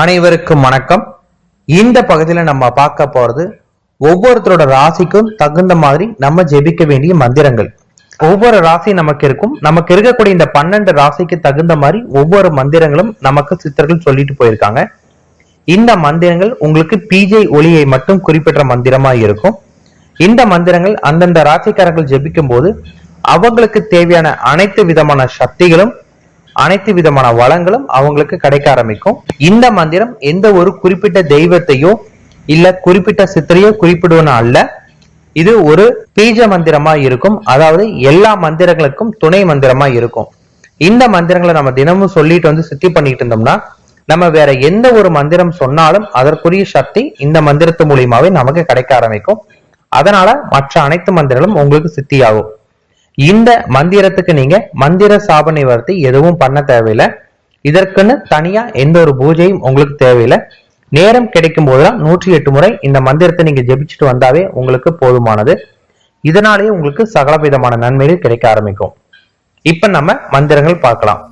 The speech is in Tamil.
அனைவருக்கும் வணக்கம். இந்த பகுதியில நம்ம பார்க்க போறது ஒவ்வொருத்தரோட ராசிக்கும் தகுந்த மாதிரி நம்ம ஜெபிக்க வேண்டிய மந்திரங்கள். ஒவ்வொரு ராசி நமக்கு இருக்கும். நமக்கு இருக்கக்கூடிய இந்த பன்னெண்டு ராசிக்கு தகுந்த மாதிரி ஒவ்வொரு மந்திரங்களும் நமக்கு சித்தர்கள் சொல்லிட்டு போயிருக்காங்க. இந்த மந்திரங்கள் உங்களுக்கு பிஜே ஒளியை மட்டும் குறிப்பிட்ட மந்திரமா இருக்கும். இந்த மந்திரங்கள் அந்தந்த ராசிக்காரர்கள் ஜெபிக்கும் போது அவங்களுக்கு தேவையான அனைத்து விதமான சக்திகளும் அனைத்து விதமான வளங்களும் அவங்களுக்கு கிடைக்க ஆரம்பிக்கும். இந்த மந்திரம் எந்த ஒரு குறிப்பிட்ட தெய்வத்தையோ இல்ல குறிப்பிட்ட சித்தரையோ குறிப்பிடுவன அல்ல. இது ஒரு பீஜ மந்திரமா இருக்கும். அதாவது எல்லா மந்திரங்களுக்கும் துணை மந்திரமா இருக்கும். இந்த மந்திரங்களை நம்ம தினமும் சொல்லிட்டு வந்து சித்தி பண்ணிட்டு இருந்தோம்னா நம்ம வேற எந்த ஒரு மந்திரம் சொன்னாலும் அதற்குரிய சக்தி இந்த மந்திரத்து மூலியமாவே நமக்கு கிடைக்க ஆரம்பிக்கும். அதனால மற்ற அனைத்து மந்திரங்களும் உங்களுக்கு சித்தியாகும். இந்த மந்திரத்துக்கு நீங்க மந்திர சாப நிவர்த்தி எதுவும் பண்ண தேவையில்லை. இதற்குன்னு தனியா எந்த ஒரு பூஜையும் உங்களுக்கு தேவையில்லை. நேரம் கிடைக்கும் போதெல்லாம் நூற்றி எட்டு முறை இந்த மந்திரத்தை நீங்க ஜெபிச்சுட்டு வந்தாவே உங்களுக்கு போதுமானது. இதனாலேயே உங்களுக்கு சகல விதமான நன்மைகள் கிடைக்க ஆரம்பிக்கும். இப்ப நம்ம மந்திரங்கள் பார்க்கலாம்.